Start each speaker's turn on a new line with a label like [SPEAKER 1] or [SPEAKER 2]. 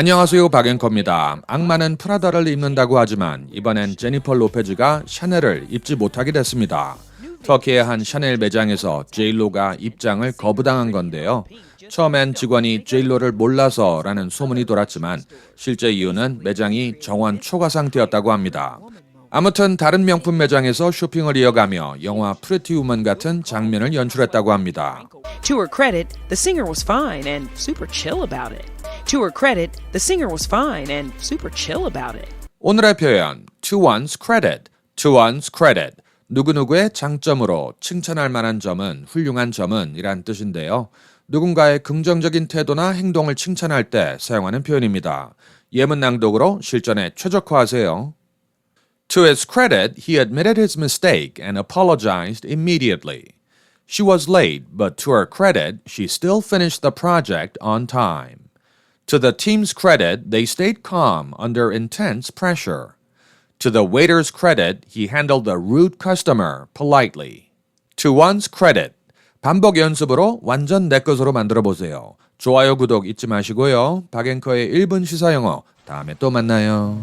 [SPEAKER 1] 안녕하세요 박앵커입니다. 악마는 프라다를 입는다고 하지만 이번엔 제니퍼 로페즈가 샤넬을 입지 못하게 됐습니다. 터키의 한 샤넬 매장에서 제일로가 입장을 거부당한 건데요. 처음엔 직원이 제일로를 몰라서라는 소문이 돌았지만 실제 이유는 매장이 정원 초과 상태였다고 합니다. 아무튼 다른 명품 매장에서 쇼핑을 이어가며 영화 프레티 우먼 같은 장면을 연출했다고 합니다.
[SPEAKER 2] To her credit, the singer was fine and super chill about it. To her credit, the singer was fine and super chill about it.
[SPEAKER 1] 오늘의 표현 to one's credit, to one's credit 누구누구의 장점으로 칭찬할 만한 점은 훌륭한 점은 이란 뜻인데요. 누군가의 긍정적인 태도나 행동을 칭찬할 때 사용하는 표현입니다. 예문 낭독으로 실전에 최적화하세요. To his credit, he admitted his mistake and apologized immediately. She was late, but to her credit, she still finished the project on time. To the team's credit, they stayed calm under intense pressure. To the waiter's credit, he handled the rude customer politely. To one's credit, 반복 연습으로 완전 내 것으로 만들어 보세요. 좋아요, 구독 잊지 마시고요. 박앵커의 1분 시사 영어 다음에 또 만나요.